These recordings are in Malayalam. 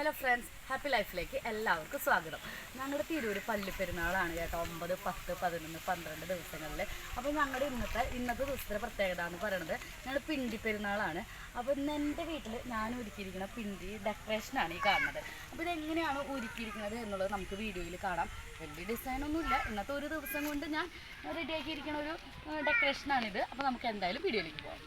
ഹലോ ഫ്രണ്ട്സ് ഹാപ്പി ലൈഫിലേക്ക് എല്ലാവർക്കും സ്വാഗതം. ഞങ്ങളുടെ തിരൂര് പള്ളിപ്പെരുന്നാളാണ് കേട്ടോ. ഒമ്പത് പത്ത് പതിനൊന്ന് പന്ത്രണ്ട് ദിവസങ്ങളിൽ അപ്പോൾ ഞങ്ങളുടെ ഇന്നത്തെ ഇന്നത്തെ ദിവസത്തെ പ്രത്യേകത എന്ന് പറയുന്നത് ഞങ്ങൾ പിണ്ടി പെരുന്നാളാണ്. അപ്പോൾ ഇന്ന് എന്റെ വീട്ടിൽ ഞാൻ ഒരുക്കിയിരിക്കുന്ന പിണ്ടി ഡെക്കറേഷനാണ് ഈ കാണുന്നത്. അപ്പോൾ ഇതെങ്ങനെയാണ് ഒരുക്കിയിരിക്കുന്നത് എന്നുള്ളത് നമുക്ക് വീഡിയോയിൽ കാണാം. വലിയ ഡിസൈനൊന്നുമില്ല ഇന്നത്തെ ഒരു ദിവസം കൊണ്ട് ഞാൻ റെഡിയാക്കിയിരിക്കുന്ന ഒരു ഡെക്കറേഷനാണിത് അപ്പോൾ നമുക്ക് എന്തായാലും വീഡിയോയിലേക്ക് പോകാം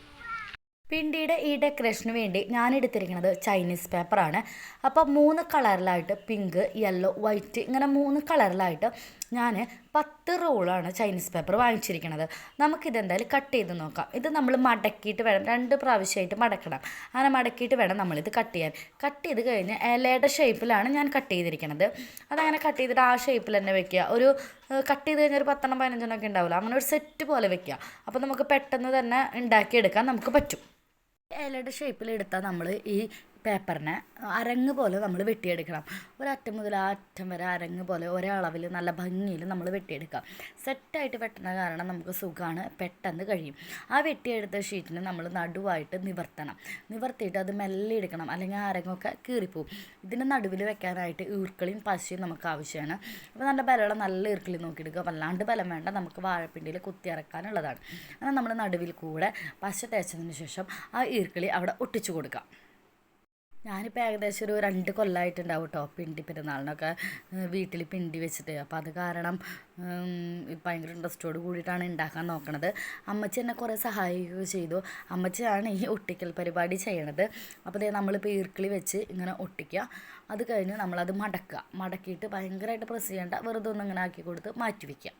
പിണ്ടിയുടെ ഈ ഡെക്കറേഷന് വേണ്ടി ഞാൻ എടുത്തിരിക്കുന്നത് ചൈനീസ് പേപ്പറാണ്. അപ്പോൾ മൂന്ന് കളറിലായിട്ട് പിങ്ക് യെല്ലോ വൈറ്റ് ഇങ്ങനെ മൂന്ന് കളറിലായിട്ട് ഞാൻ പത്ത് റോളാണ് ചൈനീസ് പേപ്പർ വാങ്ങിച്ചിരിക്കുന്നത് നമുക്കിതെന്തായാലും കട്ട് ചെയ്ത് നോക്കാം. ഇത് നമ്മൾ മടക്കിയിട്ട് വേണം രണ്ട് പ്രാവശ്യമായിട്ട് മടക്കണം. അങ്ങനെ മടക്കിയിട്ട് വേണം നമ്മളിത് കട്ട് ചെയ്യാൻ. കട്ട് ചെയ്ത് കഴിഞ്ഞ് ഇലയുടെ ഷേപ്പിലാണ് ഞാൻ കട്ട് ചെയ്തിരിക്കുന്നത് അതങ്ങനെ കട്ട് ചെയ്തിട്ട് ആ ഷേപ്പിൽ തന്നെ വെക്കുക. ഒരു കട്ട് ചെയ്ത് കഴിഞ്ഞാൽ ഒരു പത്തെണ്ണം പതിനഞ്ചെണ്ണം ഒക്കെ ഉണ്ടാവില്ല അങ്ങനെ ഒരു സെറ്റ് പോലെ വെക്കുക. അപ്പോൾ നമുക്ക് പെട്ടെന്ന് തന്നെ ഉണ്ടാക്കിയെടുക്കാൻ നമുക്ക് പറ്റും. ഇലയുടെ ഷേപ്പിൽ എടുത്താൽ നമ്മൾ ഈ പേപ്പറിനെ അരങ്ങ് പോലെ നമ്മൾ വെട്ടിയെടുക്കണം. ഒരറ്റം മുതൽ ആ അറ്റം വരെ അരങ്ങ് പോലെ ഒരേ അളവിൽ നല്ല ഭംഗിയിൽ നമ്മൾ വെട്ടിയെടുക്കാം. സെറ്റായിട്ട് വെട്ടണ കാരണം നമുക്ക് സുഖമാണ് പെട്ടെന്ന് കഴിയും. ആ വെട്ടിയെടുത്ത ഷീറ്റിന് നമ്മൾ നടുവായിട്ട് നിവർത്തണം. നിവർത്തിയിട്ട് അത് മെല്ലെ എടുക്കണം. അല്ലെങ്കിൽ ആ അരങ്ങൊക്കെ കീറിപ്പോവും. ഇതിന് നടുവിൽ വെക്കാനായിട്ട് ഈർക്കളിയും പശയും നമുക്ക് ആവശ്യമാണ്. അപ്പോൾ നല്ല ബലമുള്ള നല്ല ഈർക്കളി നോക്കിയെടുക്കുക. വല്ലാണ്ട് ബലം വേണ്ട. നമുക്ക് വാഴപ്പിണ്ടിയിൽ കുത്തി ഇറക്കാനുള്ളതാണ് അങ്ങനെ നമ്മൾ നടുവിൽ കൂടെ പശ തേച്ചതിന് ശേഷം ആ ഈർക്കളി അവിടെ ഒട്ടിച്ചു കൊടുക്കാം. ഞാനിപ്പോൾ ഏകദേശം ഒരു രണ്ട് കൊല്ലമായിട്ടുണ്ടാവും കേട്ടോ പിണ്ടി പെരുന്നാളിനൊക്കെ വീട്ടിൽ പിണ്ടി വെച്ചിട്ട്. അപ്പോൾ അത് കാരണം ഭയങ്കര ഇൻട്രസ്റ്റോട് കൂടിയിട്ടാണ് ഉണ്ടാക്കാൻ നോക്കണത്. അമ്മച്ചി എന്നെ കുറേ സഹായിക്കുകയും ചെയ്തു. അമ്മച്ചിയാണ് ഈ ഒട്ടിക്കൽ പരിപാടി ചെയ്യണത്. അപ്പോൾ ദേ നമ്മളിപ്പോൾ ഈർക്കിളി വെച്ച് ഇങ്ങനെ ഒട്ടിക്കുക അത് കഴിഞ്ഞ് നമ്മളത് മടക്കുക മടക്കിയിട്ട് ഭയങ്കരമായിട്ട് പ്രസ് ചെയ്യേണ്ട. വെറുതെ ഒന്ന് ഇങ്ങനെ ആക്കി കൊടുത്ത് മാറ്റി വയ്ക്കുക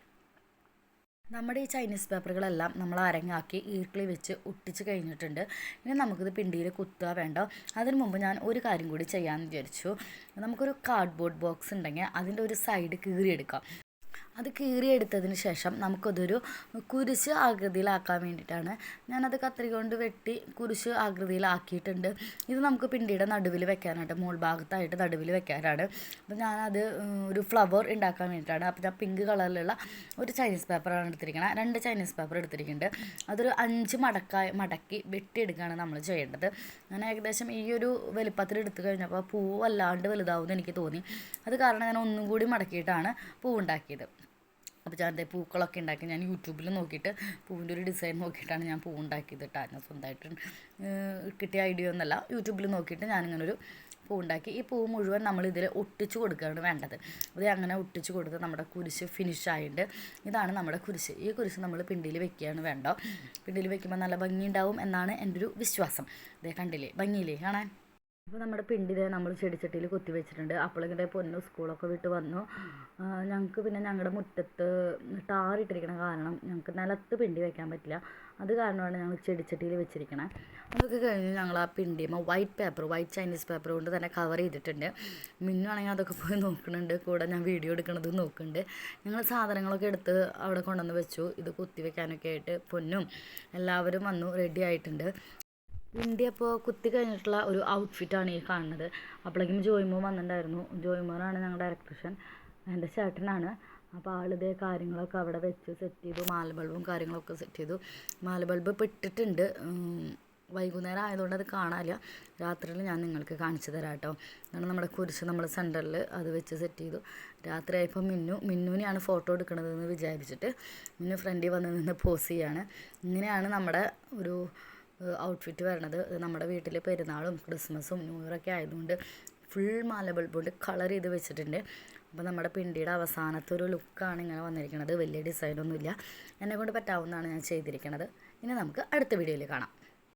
നമ്മുടെ ഈ ചൈനീസ് പേപ്പറുകളെല്ലാം നമ്മൾ അരങ്ങാക്കി ഈർക്കിളി വെച്ച് ഒട്ടിച്ച് കഴിഞ്ഞിട്ടുണ്ട്. ഇനി നമുക്കിത് പിണ്ടിയിൽ കുത്തുക വേണ്ട. അതിന് മുമ്പ് ഞാൻ ഒരു കാര്യം കൂടി ചെയ്യാമെന്ന് വിചാരിച്ചു. നമുക്കൊരു കാർഡ്ബോർഡ് ബോക്സ് ഉണ്ടെങ്കിൽ അതിന്റെ ഒരു സൈഡ് കീറിയെടുക്കാം. അത് കീറിയെടുത്തതിന് ശേഷം നമുക്കതൊരു കുരിശ് ആകൃതിയിലാക്കാൻ വേണ്ടിയിട്ടാണ്. ഞാനത് കത്രിക കൊണ്ട് വെട്ടി കുരിശ് ആകൃതിയിലാക്കിയിട്ടുണ്ട്. ഇത് നമുക്ക് പിണ്ടിയുടെ നടുവിൽ വെക്കാനായിട്ട് മോൾ ഭാഗത്തായിട്ട് നടുവിൽ വെക്കാനാണ്. അപ്പോൾ ഞാനത് ഒരു ഫ്ലവർ ഉണ്ടാക്കാൻ വേണ്ടിയിട്ടാണ്. അപ്പോൾ ഞാൻ പിങ്ക് കളറിലുള്ള ഒരു ചൈനീസ് പേപ്പറാണ് എടുത്തിരിക്കുന്നത് രണ്ട് ചൈനീസ് പേപ്പർ എടുത്തിരിക്കുന്നുണ്ട്. അതൊരു അഞ്ച് മടക്കായി മടക്കി വെട്ടിയെടുക്കുകയാണ് നമ്മൾ ചെയ്യേണ്ടത്. ഞാൻ ഏകദേശം ഈ ഒരു വലിപ്പത്തിൽ എടുത്തു കഴിഞ്ഞപ്പോൾ പൂ വല്ലാണ്ട് വലുതാവുമെന്ന് എനിക്ക് തോന്നി. അത് കാരണം ഞാൻ ഒന്നും കൂടി മടക്കിയിട്ടാണ് പൂ ഉണ്ടാക്കിയത് അപ്പോൾ ഞാൻ ദേ പൂക്കളൊക്കെ ഉണ്ടാക്കി ഞാൻ യൂട്യൂബിൽ നോക്കിയിട്ട് പൂവിന്റെ ഒരു ഡിസൈൻ നോക്കിയിട്ടാണ് ഞാൻ പൂ ഉണ്ടാക്കിയത് കേട്ടോ സ്വന്തമായിട്ട് കിട്ടിയ ഐഡിയ ഒന്നല്ല. യൂട്യൂബിൽ നോക്കിയിട്ട് ഞാനിങ്ങനൊരു പൂ ഉണ്ടാക്കി. ഈ പൂ മുഴുവൻ നമ്മൾ ഇതിൽ ഒട്ടിച്ച് കൊടുക്കുകയാണ് വേണ്ടത്. അത് അങ്ങനെ ഒട്ടിച്ച് കൊടുത്ത് നമ്മുടെ കുരിശ് ഫിനിഷ് ആയിട്ട് ഇതാണ് നമ്മുടെ കുരിശ്. ഈ കുരിശ് നമ്മൾ പിണ്ടിയിൽ വെക്കുകയാണ് വേണ്ടോ? പിണ്ടിയിൽ വെക്കുമ്പോൾ നല്ല ഭംഗി ഉണ്ടാവും എന്നാണ് എന്റെ ഒരു വിശ്വാസം. ഇതേ കണ്ടില്ലേ? ഭംഗിയില്ലേ? കാണാൻ? അപ്പോൾ നമ്മുടെ പിണ്ടിലെ നമ്മൾ ചെടിച്ചട്ടിയിൽ കുത്തി വെച്ചിട്ടുണ്ട്. അപ്പോളിങ്ങനെ പൊന്നു സ്കൂളൊക്കെ വിട്ട് വന്നു. ഞങ്ങൾക്ക് പിന്നെ ഞങ്ങളുടെ മുറ്റത്ത് ടാറിട്ടിരിക്കണ കാരണം ഞങ്ങൾക്ക് നിലത്ത് പിണ്ടി വെക്കാൻ പറ്റില്ല. അത് കാരണമാണ് ഞങ്ങൾ ചെടിച്ചട്ടിയിൽ വെച്ചിരിക്കണേ. അതൊക്കെ കഴിഞ്ഞ് ഞങ്ങൾ ആ പിണ്ടിയുമ്പോൾ white paper white Chinese paper കൊണ്ട് തന്നെ കവർ ചെയ്തിട്ടുണ്ട്. മിന്നുവാണെങ്കിൽ അതൊക്കെ പോയി നോക്കുന്നുണ്ട്. കൂടെ ഞാൻ വീഡിയോ എടുക്കണത് നോക്കുന്നുണ്ട്. ഞങ്ങൾ സാധനങ്ങളൊക്കെ എടുത്ത് അവിടെ കൊണ്ടുവന്ന് വെച്ചു. ഇത് കുത്തി വെക്കാനൊക്കെ ആയിട്ട് പൊന്നും എല്ലാവരും വന്നു റെഡി ആയിട്ടുണ്ട്. ഇന്ത്യ ഇപ്പോൾ കുത്തി കഴിഞ്ഞിട്ടുള്ള ഒരു ഔട്ട്ഫിറ്റാണ് ഈ കാണുന്നത്. അപ്പോഴേക്കും ജോയിമോ വന്നിട്ടുണ്ടായിരുന്നു. ജോയിമോനാണ് ഞങ്ങളുടെ ഇലക്ട്രീഷ്യൻ എന്റെ ചേട്ടനാണ്. അപ്പോൾ ആളിതേ കാര്യങ്ങളൊക്കെ അവിടെ വെച്ച് സെറ്റ് ചെയ്തു. മാല ബൾബും കാര്യങ്ങളൊക്കെ സെറ്റ് ചെയ്തു. മാല ബൾബ് ഇട്ടിട്ടുണ്ട് വൈകുന്നേരം ആയതുകൊണ്ട് അത് കാണാനില്ല. രാത്രിയിൽ ഞാൻ നിങ്ങൾക്ക് കാണിച്ചു തരാം കേട്ടോ കാരണം നമ്മുടെ കുരിശ് നമ്മൾ സെന്ററിൽ അത് വെച്ച് സെറ്റ് ചെയ്തു. രാത്രി ആയപ്പോൾ മിന്നു മിന്നുവിനെയാണ് ഫോട്ടോ എടുക്കണതെന്ന് വിചാരിച്ചിട്ട് മിന്നു ഫ്രണ്ടിൽ വന്ന് നിന്ന് പോസ് ചെയ്യാണ്. ഇങ്ങനെയാണ് നമ്മുടെ ഒരു ഔട്ട്ഫിറ്റ് വരണത് നമ്മുടെ വീട്ടിൽ പെരുന്നാളും ക്രിസ്മസും ന്യൂ ഇയറൊക്കെ ആയതുകൊണ്ട് ഫുൾ മാല ബൾബ് കൊണ്ട് കളർ ചെയ്ത് വെച്ചിട്ടുണ്ട്. അപ്പോൾ നമ്മുടെ പിണ്ടിയുടെ അവസാനത്തെ ഒരു ലുക്കാണ് ഇങ്ങനെ വന്നിരിക്കുന്നത് വലിയ ഡിസൈനൊന്നുമില്ല എന്നെ കൊണ്ട് പറ്റാവുന്നതാണ് ഞാൻ ചെയ്തിരിക്കുന്നത് ഇനി നമുക്ക് അടുത്ത വീഡിയോയിൽ കാണാം.